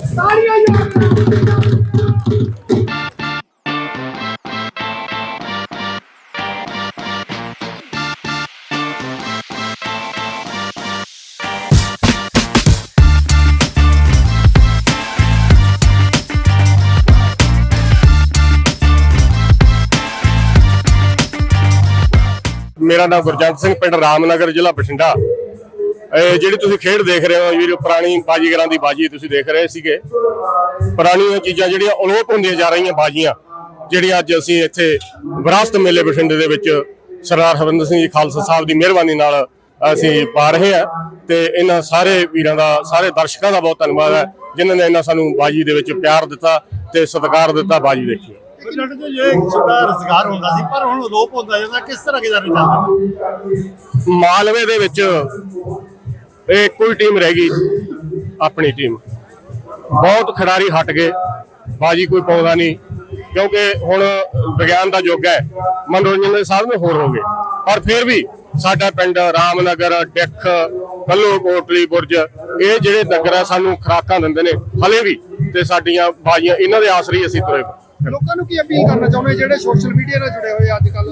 ਤਾੜੀਆਂ ਮੇਰਾ ਨਾਮ ਗੁਰਜੰਤ ਸਿੰਘ ਪਿੰਡ ਰਾਮਨਗਰ ਜ਼ਿਲ੍ਹਾ ਬਠਿੰਡਾ। ਜਿਹੜੀ ਤੁਸੀਂ ਖੇਡ ਦੇਖ ਰਹੇ ਹੋ ਜਿਹੜੀ ਪੁਰਾਣੀ ਬਾਜੀਗਰਾਂ ਦੀ ਬਾਜੀ ਤੁਸੀਂ ਦੇਖ ਰਹੇ ਸੀਗੇ। ਪੁਰਾਣੀਆਂ ਚੀਜ਼ਾਂ ਜਿਹੜੀਆਂ ਅਲੋਪ ਹੁੰਦੀਆਂ ਜਾ ਰਹੀਆਂ ਬਾਜੀਆਂ ਜਿਹੜੀਆਂ ਅੱਜ ਅਸੀਂ ਇੱਥੇ ਵਿਰਾਸਤ ਮੇਲੇ ਬਠਿੰਡੇ ਦੇ ਵਿੱਚ ਸਰਦਾਰ ਹਰਿੰਦਰ ਸਿੰਘ ਜੀ ਖਾਲਸਾ ਸਾਹਿਬ ਦੀ ਮਿਹਰਬਾਨੀ ਨਾਲ ਅਸੀਂ ਪਾ ਰਹੇ ਹਾਂ ਤੇ ਇਹਨਾਂ ਸਾਰੇ ਵੀਰਾਂ ਦਾ ਸਾਰੇ ਦਰਸ਼ਕਾਂ ਦਾ ਬਹੁਤ ਧੰਨਵਾਦ ਹੈ ਜਿਨ੍ਹਾਂ ਨੇ ਇਹਨਾਂ ਸਾਨੂੰ ਬਾਜੀ ਦੇ ਵਿੱਚ ਪਿਆਰ ਦਿੱਤਾ ਤੇ ਸਤਿਕਾਰ ਦਿੱਤਾ ਬਾਜੀ ਦੇਖੀ ਤੇ ਜੇ ਛੋਟਾ ਰੁਜ਼ਗਾਰ ਹੁੰਦਾ ਸੀ ਪਰ ਹੁਣ ਲੋਪ ਹੁੰਦਾ ਜਾਂਦਾ ਕਿਸ ਤਰ੍ਹਾਂ ਗੁਜ਼ਾਰੇ ਚੱਲਦਾ ਮਾਲਵੇ ਦੇ ਵਿੱਚ ਇਹ ਕੋਈ ਟੀਮ ਰਹਿ ਗਈ। ਆਪਣੀ ਟੀਮ ਬਹੁਤ ਖਿਡਾਰੀ ਹਟ ਗਏ। ਬਾਜੀ ਕੋਈ ਪਾਉਂਦਾ ਨਹੀਂ। ਕਿਉਂਕਿ ਹੁਣ ਵਿਗਿਆਨ ਦਾ ਯੁੱਗ ਹੈ। ਮਨੋਰੰਜਨ ਦੇ ਸਾਧਨ ਹੋਰ ਹੋ ਗਏ। ਪਰ ਫਿਰ ਵੀ ਸਾਡਾ ਪਿੰਡ ਰਾਮਨਗਰ, ਡਿੱਖ ਕੱਲੋ ਕੋਟਲੀ ਬੁਰਜ ਇਹ ਜਿਹੜੇ ਨਗਰ ਆ ਸਾਨੂੰ ਖੁਰਾਕਾਂ ਦਿੰਦੇ ਨੇ, ਹਲੇ ਵੀ ਤੇ ਸਾਡੀਆਂ ਬਾਜੀਆਂ, ਇਹਨਾਂ ਦੇ ਆਸਰੇ ਅਸੀਂ ਤੁਰੇ ਲੋਕਾਂ ਨੂੰ ਕੀ ਅਪੀਲ ਕਰਨਾ ਚਾਹੁੰਦੇ ਜਿਹੜੇ ਸੋਸ਼ਲ ਮੀਡੀਆ ਨਾਲ ਜੁੜੇ ਹੋਏ ਅੱਜ ਕੱਲ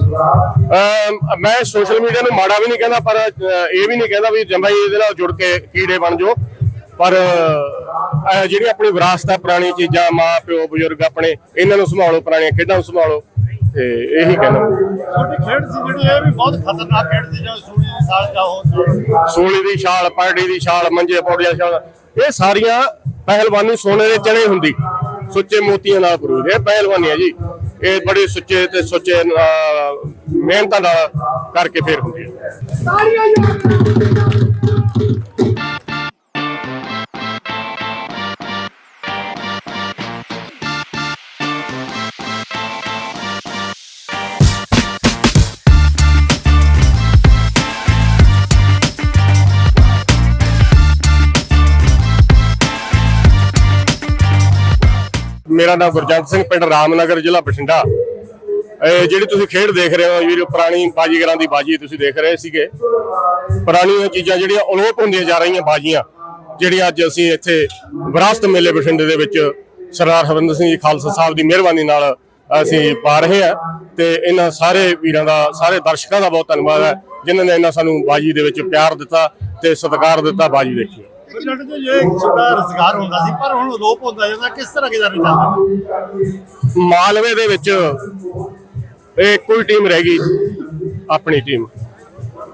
ਮੈਂ ਸੋਸ਼ਲ ਮੀਡੀਆ ਨੂੰ ਮਾੜਾ ਵੀ ਨਹੀਂ ਕਹਿੰਦਾ ਪਰ ਇਹ ਵੀ ਨਹੀਂ ਕਹਿੰਦਾ ਵੀ ਜੰਮਾ ਇਹਦੇ ਨਾਲ ਜੁੜ ਕੇ ਕੀੜੇ ਬਣ ਜਾਓ। ਪਰ ਜਿਹੜੀ ਆਪਣੀ ਵਿਰਾਸਤ ਹੈ ਪੁਰਾਣੀ ਚੀਜ਼ਾਂ ਮਾਂ ਪਿਓ ਬਜ਼ੁਰਗ ਆਪਣੇ ਇਹਨਾਂ ਨੂੰ ਸੰਭਾਲੋ ਪੁਰਾਣੀਆਂ ਖੇਡਾਂ ਨੂੰ ਸੰਭਾਲੋ। ਤੇ ਇਹੀ ਕਹਿੰਦਾ। ਛੋਟੀ ਖੇਡ ਸੀ ਜਿਹੜੀ ਇਹ ਵੀ ਬਹੁਤ ਖਤਰਨਾਕ ਖੇਡ ਸੀ ਜਦੋਂ ਸੂਰੀ ਦੀ ਸਾਲ ਜਾਓ ਸੋਲੀ ਦੀ ਛਾਲ ਪਾਰਟੀ ਦੀ ਛਾਲ ਮੰਜੇ ਪੌੜੀਆਂ ਛਾਲ ਇਹ ਸਾਰੀਆਂ ਪਹਿਲਵਾਨੀ ਸੋਨੇ ਦੇ ਚਣੇ ਹੁੰਦੀ। ਸੁੱਚੇ ਮੋਤੀਆਂ ਨਾਲ ਪਰੂਦੇ ਇਹ ਪਹਿਲਵਾਨੀ ਹੈ ਜੀ। ਇਹ ਬੜੇ ਸੁੱਚੇ ਤੇ ਸੁੱਚੇ ਮਿਹਨਤਾਂ ਨਾਲ ਕਰਕੇ ਫੇਰ ਹੁੰਦੀ ਹੈ। ਮੇਰਾ ਨਾਮ ਗੁਰਜੰਤ ਸਿੰਘ, ਪਿੰਡ ਰਾਮਨਗਰ, ਜ਼ਿਲ੍ਹਾ ਬਠਿੰਡਾ। ਇਹ ਜਿਹੜੀ ਤੁਸੀਂ ਖੇਡ ਦੇਖ ਰਹੇ ਹੋ ਜਿਹੜੀ ਪੁਰਾਣੀ ਬਾਜੀਗਰਾਂ ਦੀ ਬਾਜੀ ਤੁਸੀਂ ਦੇਖ ਰਹੇ ਸੀਗੇ। ਪੁਰਾਣੀਆਂ ਚੀਜ਼ਾਂ ਜਿਹੜੀਆਂ ਅਲੋਪ ਹੁੰਦੀਆਂ ਜਾ ਰਹੀਆਂ ਬਾਜੀਆਂ, ਜਿਹੜੀਆਂ ਅੱਜ ਅਸੀਂ ਇੱਥੇ ਵਿਰਾਸਤ ਮੇਲੇ ਬਠਿੰਡੇ ਦੇ ਵਿੱਚ ਸਰਦਾਰ ਹਰਵਿੰਦਰ ਸਿੰਘ ਜੀ ਖਾਲਸਾ ਸਾਹਿਬ ਦੀ ਮਿਹਰਬਾਨੀ ਨਾਲ ਅਸੀਂ ਪਾ ਰਹੇ ਹਾਂ ਤੇ ਇਹਨਾਂ ਸਾਰੇ ਵੀਰਾਂ ਦਾ, ਸਾਰੇ ਦਰਸ਼ਕਾਂ ਦਾ ਬਹੁਤ ਧੰਨਵਾਦ ਹੈ, ਜਿਨ੍ਹਾਂ ਨੇ ਇਹਨਾਂ ਸਾਨੂੰ ਬਾਜੀ ਦੇ ਵਿੱਚ ਪਿਆਰ ਦਿੱਤਾ ਤੇ ਸਤਿਕਾਰ ਦਿੱਤਾ ਬਾਜੀ ਦੇਖੀ ਪ੍ਰਜੈਂਟ ਤੇ ਜੇ ਛੋਟਾ ਰੁਜ਼ਗਾਰ ਹੁੰਦਾ ਸੀ, ਪਰ ਹੁਣ ਲੋਪ ਹੁੰਦਾ ਜਾਂਦਾ ਕਿਸ ਤਰ੍ਹਾਂ ਗੁਜ਼ਾਰੇ ਚੱਲਦਾ? ਮਾਲਵੇ ਦੇ ਵਿੱਚ ਇਹ ਕੋਈ ਟੀਮ ਰਹਿ ਗਈ, ਆਪਣੀ ਟੀਮ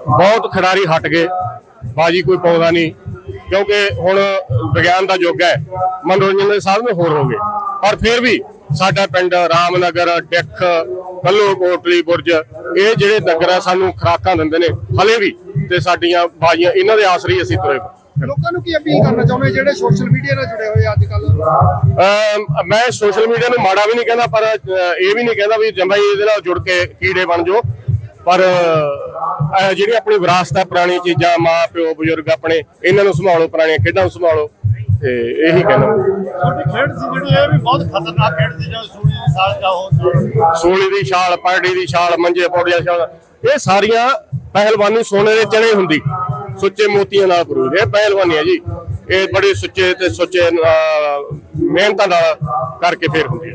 ਬਹੁਤ ਖਿਡਾਰੀ ਹਟ ਗਏ, ਬਾਜੀ ਕੋਈ ਪਾਉਂਦਾ ਨਹੀਂ, ਕਿਉਂਕਿ ਹੁਣ ਵਿਗਿਆਨ ਦਾ ਯੁੱਗ ਹੈ, ਮਨੋਰੰਜਨ ਦੇ ਸਾਧਨ ਹੋਰ ਹੋ ਗਏ। ਪਰ ਫਿਰ ਵੀ ਸਾਡਾ ਪਿੰਡ ਰਾਮਨਗਰ, ਡਿੱਖ ਕੱਲੋ ਕੋਟਲੀ ਬੁਰਜ, ਇਹ ਜਿਹੜੇ ਨਗਰ ਆ ਸਾਨੂੰ ਖੁਰਾਕਾਂ ਦਿੰਦੇ ਨੇ, ਹਲੇ ਵੀ ਤੇ ਸਾਡੀਆਂ ਬਾਜੀਆਂ, ਇਹਨਾਂ ਦੇ ਆਸਰੇ ਅਸੀਂ ਤੁਰੇ ਲੋਕਾਂ ਨੂੰ ਕੀ ਅਪੀਲ ਕਰਨਾ ਚਾਹੁੰਦੇ ਜਿਹੜੇ ਸੋਸ਼ਲ ਮੀਡੀਆ ਨਾਲ ਜੁੜੇ ਹੋਏ ਅੱਜ ਕੱਲ ਮੈਂ ਸੋਸ਼ਲ ਮੀਡੀਆ ਨੂੰ ਮਾੜਾ ਵੀ ਨਹੀਂ ਕਹਿੰਦਾ ਪਰ ਇਹ ਵੀ ਨਹੀਂ ਕਹਿੰਦਾ ਵੀ ਜੰਮਾ ਇਹਦੇ ਨਾਲ ਜੁੜ ਕੇ ਕੀੜੇ ਬਣ ਜਾਓ। ਪਰ ਜਿਹੜੀ ਆਪਣੀ ਵਿਰਾਸਤ ਹੈ ਪੁਰਾਣੀ ਚੀਜ਼ਾਂ ਮਾਂ ਪਿਓ ਬਜ਼ੁਰਗ ਆਪਣੇ ਇਹਨਾਂ ਨੂੰ ਸੰਭਾਲੋ ਪੁਰਾਣੀਆਂ ਖੇਡਾਂ ਨੂੰ ਸੰਭਾਲੋ ਤੇ ਇਹੀ ਕਹਿੰਦਾ। ਛੋਟੀ ਖੇਡ ਸੀ ਜਿਹੜੀ ਇਹ ਵੀ ਬਹੁਤ ਖਤਰਨਾਕ ਖੇਡ ਸੀ ਜਦੋਂ ਸੂਰੀ ਦੀ ਸਾਲ ਜਾਓ ਸੋਲੀ ਦੀ ਛਾਲ ਪਾਰਟੀ ਦੀ ਛਾਲ ਮੰਜੇ ਪੌੜੀਆਂ ਛਾਲ ਇਹ ਸਾਰੀਆਂ ਪਹਿਲਵਾਨੀ ਸੋਨੇ ਦੇ ਚਣੇ ਹੁੰਦੀ। ਸੁੱਚੇ ਮੋਤੀਆਂ ਨਾਲ ਪਰੂਦੇ ਇਹ ਪਹਿਲਵਾਨੀ ਹੈ ਜੀ। ਇਹ ਬੜੇ ਸੁੱਚੇ ਤੇ ਸੁੱਚੇ ਮਿਹਨਤਾਂ ਨਾਲ ਕਰਕੇ ਫੇਰ ਹੁੰਦੀ